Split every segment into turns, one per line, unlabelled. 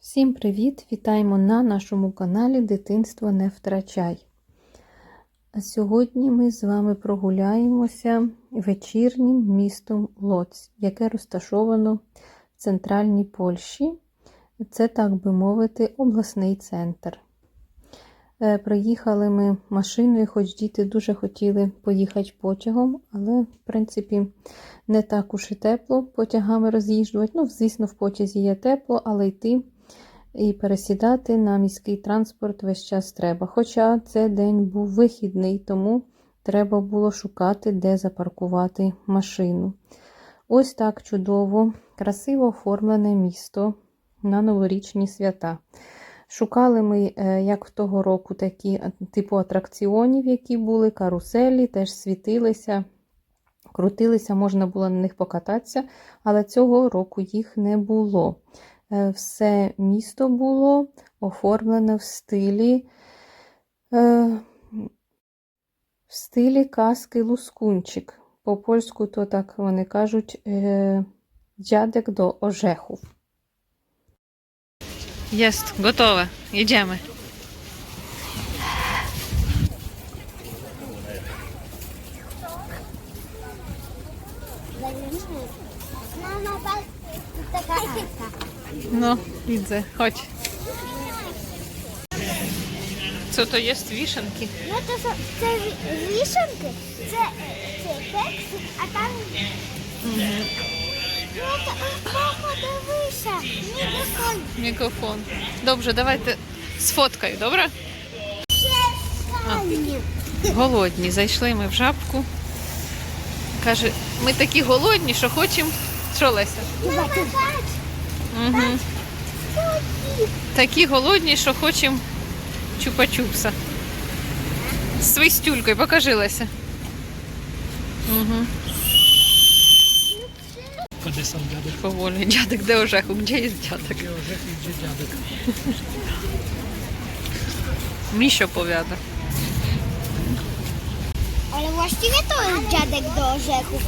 Всім привіт! Вітаємо на нашому каналі Дитинство не втрачай. А Сьогодні ми з вами прогуляємося вечірнім містом Лоць, яке розташовано в центральній Польщі. Це, так би мовити, обласний центр. Е, Приїхали ми машиною, хоч діти дуже хотіли поїхати потягом, але, в принципі, не так уж і тепло потягами роз'їжджувати. Ну, звісно, в потязі є тепло, але йти і пересідати на міський транспорт весь час треба. Хоча це день був вихідний, тому треба було шукати, де запаркувати машину. Ось так чудово, красиво оформлене місто на новорічні свята. Шукали ми, е, як того року, такі е, типу атракціонів, які були, каруселі, теж світилися, крутилися, можна було на них покататися, але цього року їх не було. Е, Все місто було оформлене в стилі, е, в стилі казки Лускунчик. По польську то так вони кажуть е, dziadek до
gotowe. Jedziemy.
Mama, patrz, tu taka arka.
No, widzę. Chodź. Co to jest? Wiszynki.
No to są te wi- wiszynki, це, це текст, а там... Ну, то, мама, дивися, мікрофон.
Мікрофон. Dobrze, давайте сфоткаю, добре? Голодні. Зайшли ми в жабку. Каже, ми такі голодні, що хочемо. Що, Леся?
Мама, бач,
Угу. Такі голодні, що хочемо чупа-чупса. З свистюлькою, покажи Леся. Угу.
Kiedy są dziadek?
Поволі. Дядик, де ожеху? Де є дядик?
Gdzie orzechy, gdzie dziadek?
Міщо повяда.
Ale właściwie to jest dziadek do orzechów,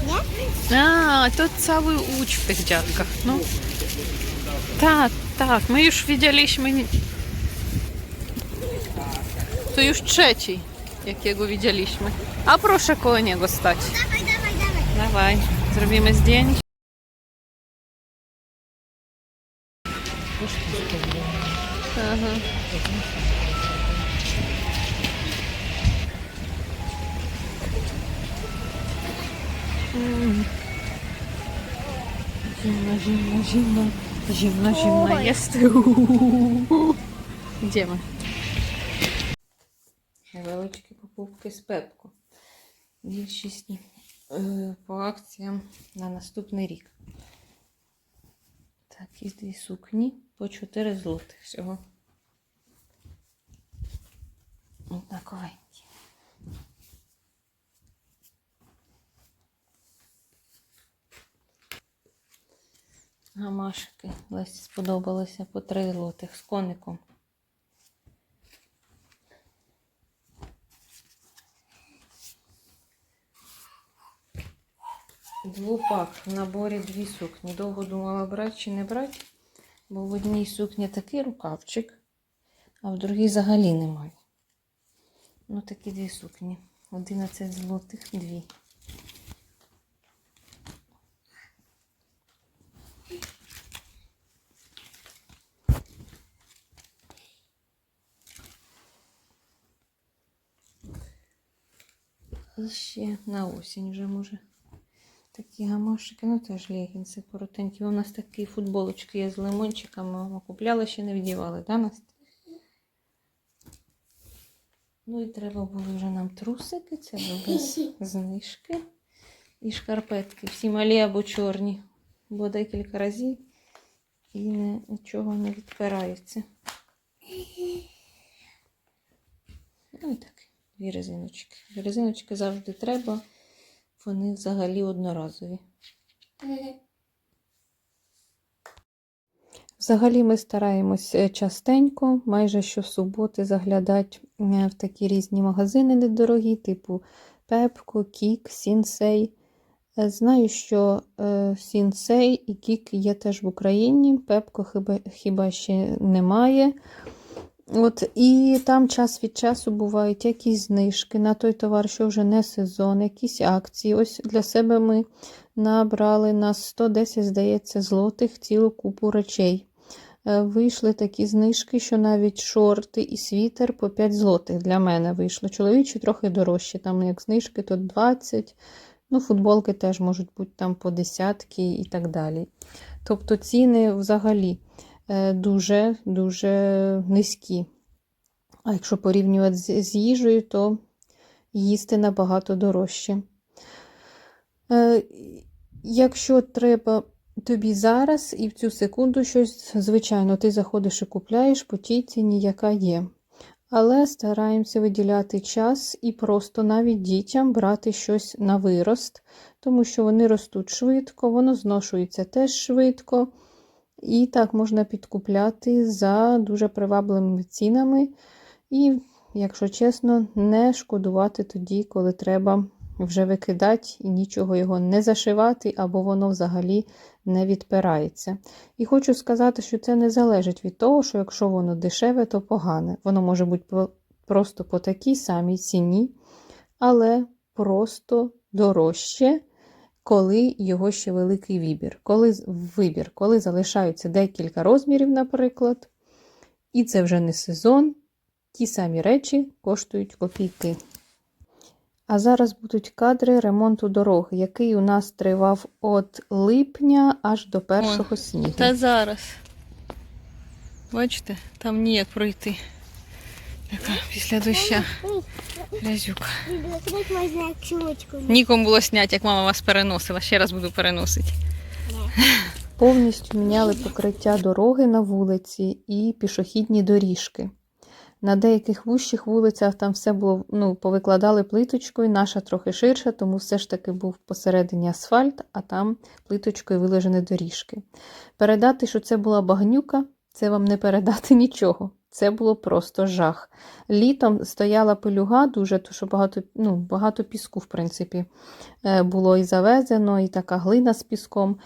nie?
A, to cały łódź w tych dziadkach. No. Tak, tak, my już widzieliśmy. To już trzeci, jakiego widzieliśmy. A proszę koło niego stać.
Dawaj, dawaj, dawaj.
Dawaj, zrobimy zdjęcie. Aha. Mm. Zimno, zimno, zimno. Zimno, zimno jest. Idziemy. Невеличкі покупки з пепку. Більшість е, по акціям на наступний рік. Такі дві сукні по 4 злотих всього. Однаковенькі. Гамашки Лесі сподобалися по 3 злотих з коником. Двупак в наборі дві сукні. Довго думала брати чи не брати, бо в одній сукні такий рукавчик, а в другій взагалі немає. Ну, такі дві сукні. 11 злотих, дві. І ще на осінь вже може. Такі гамошики, ну теж легінси коротенькі. У нас такі футболочки є з лимончиками. Мама купляла, ще не вдівали, да, Настя? Ну і треба було вже нам трусики, це без знижки. І шкарпетки. Всі малі або чорні. Бо декілька разів і не, нічого не відпирається. Ну і дві резиночки. Резиночки завжди треба. Вони взагалі одноразові. Взагалі ми стараємось е, частенько, майже щосуботи заглядати е, в такі різні магазини недорогі, типу Пепко, Кік, Сінсей. Е, Знаю, що Сінсей і Кік є теж в Україні. Пепко хіба, хіба ще немає. От, і там час від часу бувають якісь знижки на той товар, що вже не сезон, якісь акції. Ось для себе ми набрали на 110, здається, злотих цілу купу речей. Е, Вийшли такі знижки, що навіть шорти і світер по 5 злотих для мене вийшло. Чоловічі трохи дорожчі, там як знижки, то 20. Ну, футболки теж можуть бути там по десятки і так далі. Тобто ціни взагалі дуже-дуже низькі. А якщо порівнювати з, їжею, то їсти набагато дорожче. Е, якщо треба тобі зараз і в цю секунду щось, звичайно, ти заходиш і купляєш по тій ціні, яка є. Але стараємося виділяти час і просто навіть дітям брати щось на вирост, тому що вони ростуть швидко, воно зношується теж швидко. І так можна підкупляти за дуже привабливими цінами. І, якщо чесно, не шкодувати тоді, коли треба вже викидати і нічого його не зашивати, або воно взагалі не відпирається. І хочу сказати, що це не залежить від того, що якщо воно дешеве, то погане. Воно може бути просто по такій самій ціні, але просто дорожче, коли його ще великий вибір. Коли вибір, коли залишаються декілька розмірів, наприклад, і це вже не сезон, ті самі речі коштують копійки. А зараз будуть кадри ремонту дороги, який у нас тривав від липня аж до першого снігу.
Та зараз. Бачите, там ніяк пройти. Така після доща грязюка. Нікому було зняти, як мама вас переносила. Ще раз буду переносити.
Повністю міняли покриття дороги на вулиці і пішохідні доріжки. На деяких вущих вулицях там все було, ну, повикладали плиточкою, наша трохи ширша, тому все ж таки був посередині асфальт, а там плиточкою вилежені доріжки. Передати, що це була багнюка, це вам не передати нічого. Це було просто жах. Літом стояла пилюга дуже, то що багато, ну, багато піску, в принципі, е, було і завезено, і така глина з піском.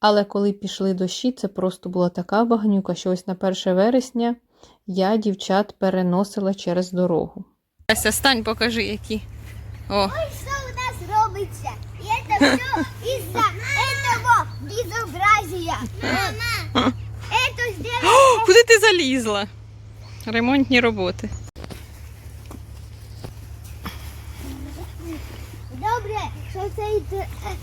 Але коли пішли дощі, це просто була така багнюка, що ось на 1 вересня я дівчат переносила через дорогу.
Ася, стань, покажи, які. О,
Що у нас робиться? І це все із-за этого безобразия. Мама, сделано...
куди ти залізла? Ремонтні роботи.
Добре, що цей,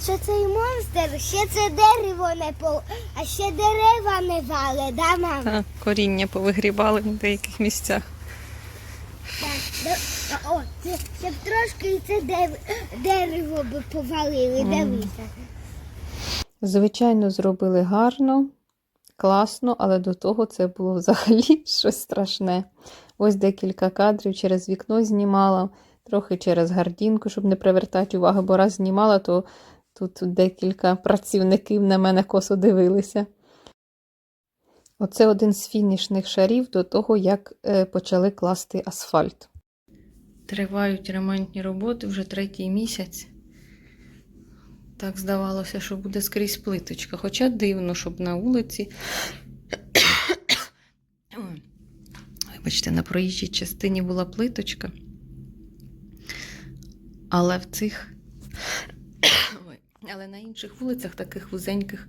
що цей монстр ще це дерево не по... а ще дерева не вали, да, мама?
Та, коріння повигрібали в деяких місцях.
Так, до- О, це, щоб трошки і це дев- дерево би повалили, дивися.
Звичайно, зробили гарно, класно, але до того це було взагалі щось страшне. Ось декілька кадрів через вікно знімала, трохи через гардінку, щоб не привертати увагу, бо раз знімала, то тут декілька працівників на мене косо дивилися. Оце один з фінішних шарів до того, як е, почали класти асфальт.
Тривають ремонтні роботи вже третій місяць. Так здавалося, що буде скрізь плиточка. Хоча дивно, щоб на вулиці. Ой, Вибачте, на проїжджій частині була плиточка. Але в цих. Але на інших вулицях, таких вузеньких,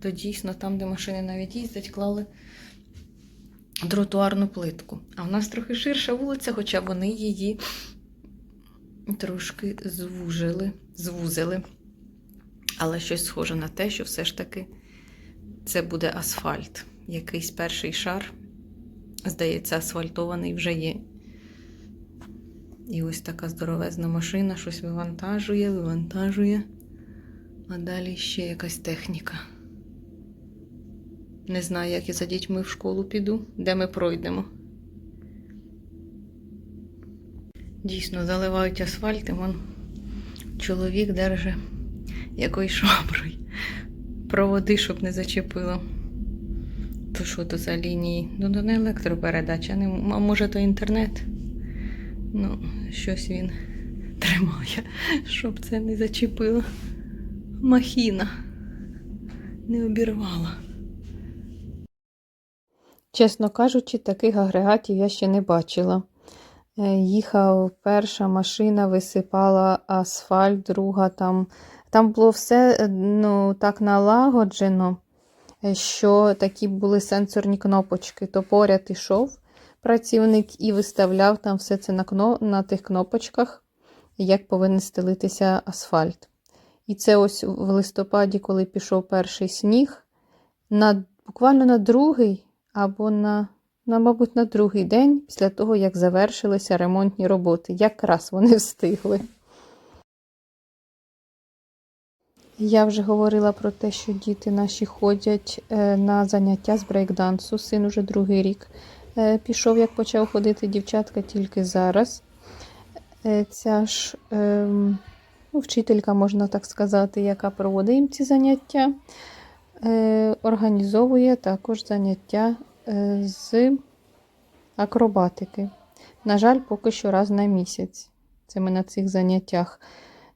то дійсно там, де машини навіть їздять, клали тротуарну плитку. А в нас трохи ширша вулиця, хоча вони її трошки звужили, звузили. Але щось схоже на те, що все ж таки це буде асфальт. Якийсь перший шар, здається, асфальтований вже є. І ось така здоровезна машина щось вивантажує, вивантажує. А далі ще якась техніка. Не знаю, як я за дітьми в школу піду, де ми пройдемо. Дійсно, заливають асфальт, і вон чоловік держить якоюсь шваброю. Проводи, щоб не зачепило. То що то за лінії? Ну, то не електропередача, не, а може то інтернет. Ну, щось він тримає, щоб це не зачепило. Махіна. Не обірвала.
Чесно кажучи, таких агрегатів я ще не бачила. Е, Їхав перша машина, висипала асфальт, друга там. Там було все е, ну, так налагоджено, е, що такі були сенсорні кнопочки. То поряд ішов працівник і виставляв там все це на, кно... на тих кнопочках, як повинен стелитися асфальт. І це ось в листопаді, коли пішов перший сніг, на, буквально на другий або на, на, мабуть, на другий день після того, як завершилися ремонтні роботи. Якраз вони встигли. Я вже говорила про те, що діти наші ходять е, на заняття з брейкдансу. Син уже другий рік е, пішов, як почав ходити дівчатка тільки зараз. Е, Ця ж ем, ну, вчителька, можна так сказати, яка проводить їм ці заняття, організовує також заняття з акробатики. На жаль, поки що раз на місяць. Це ми на цих заняттях.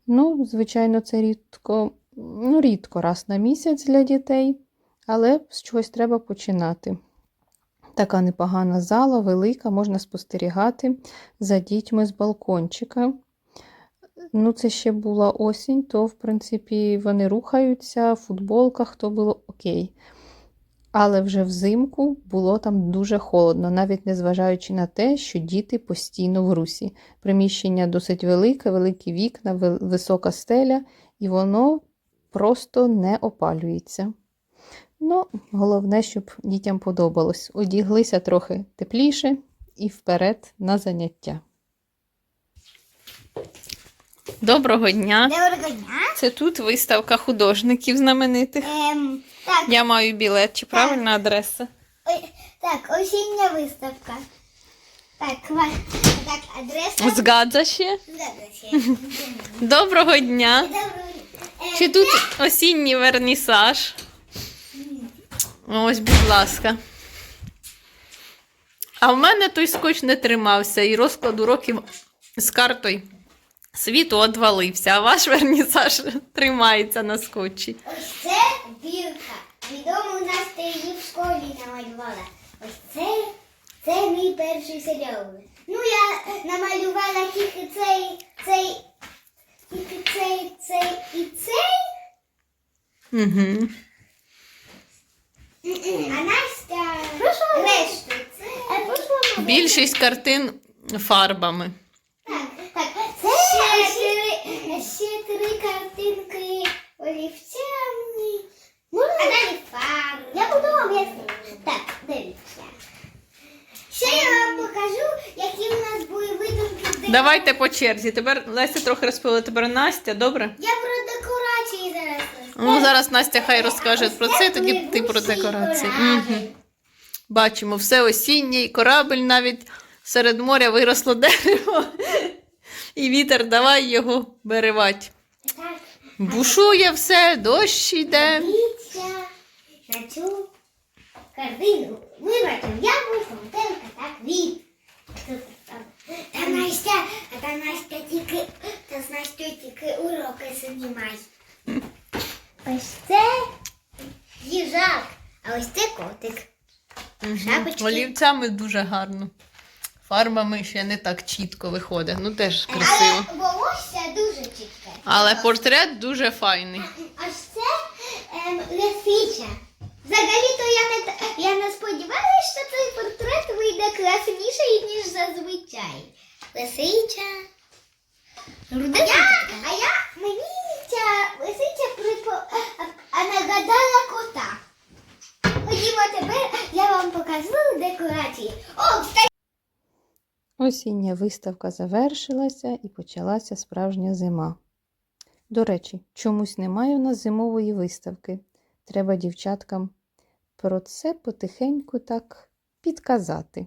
Ну, звичайно, це рідко, ну, рідко раз на місяць для дітей, але з чогось треба починати. Така непогана зала, велика, можна спостерігати за дітьми з балкончика. Ну, це ще була осінь, то, в принципі, вони рухаються в футболках, то було окей. Але вже взимку було там дуже холодно, навіть незважаючи на те, що діти постійно в русі. Приміщення досить велике, великі вікна, висока стеля, і воно просто не опалюється. Ну, головне, щоб дітям подобалось. Одіглися трохи тепліше і вперед на заняття.
Доброго дня.
Доброго дня.
Це тут виставка художників знаменитих.
Ем, так,
Я маю білет, чи правильна адреса?
ой, так, осіння виставка. Так, так, адреса.
Згадza ще. Доброго дня.
Доброго дня. Ем,
Чи тут осінній вернісаж? Ось, будь ласка. А в мене той скотч не тримався і розклад уроків з картою світу одвалився, а ваш вернісаж тримається на скотчі.
Ось це бірка. Відомо у нас ти її в школі намалювала. Ось це, це мій перший серіал. Ну, я намалювала тільки цей, цей, тільки цей, цей і цей.
Угу.
А Настя решту. Це
Більшість картин фарбами.
Так, так. Це ще, три, ще три картинки олівцями. А далі фарби. Я буду об'яснити. Так, дивіться. Ще я вам покажу, які у нас були видумки. де-
Давайте по черзі. Тепер Леся трохи розповіла, тепер Настя, добре?
Я про декорації зараз.
Ну, зараз Настя хай розкаже про
це
тоді ти про декорації. Угу. Бачимо, все осіннє, і корабель навіть серед моря виросло дерево. І вітер давай його беревать.
Так,
Бушує все, дощ йде.
на цю картину. Ми бачимо яблуко, мотелка, так, від. Та Настя, а та Настя тільки, та з Настю тільки уроки знімай. Ось це їжак, а ось це котик. Шапочки.
Олівцями дуже гарно. Фарбами ще не так чітко виходить. Ну теж красиво.
Але волосся дуже чітке.
Але портрет дуже файний.
Ось це ем, лисиця. Взагалі-то я не, я не сподівалася, що цей портрет вийде класніший, ніж зазвичай. Лисиця. Я, а я мені ця лисиця припо, а, а нагадала кота. Ходімо тепер, я вам покажу декорації. О, кстати,
Осіння виставка завершилася і почалася справжня зима. До речі, чомусь немає у нас зимової виставки. Треба дівчаткам про це потихеньку так підказати.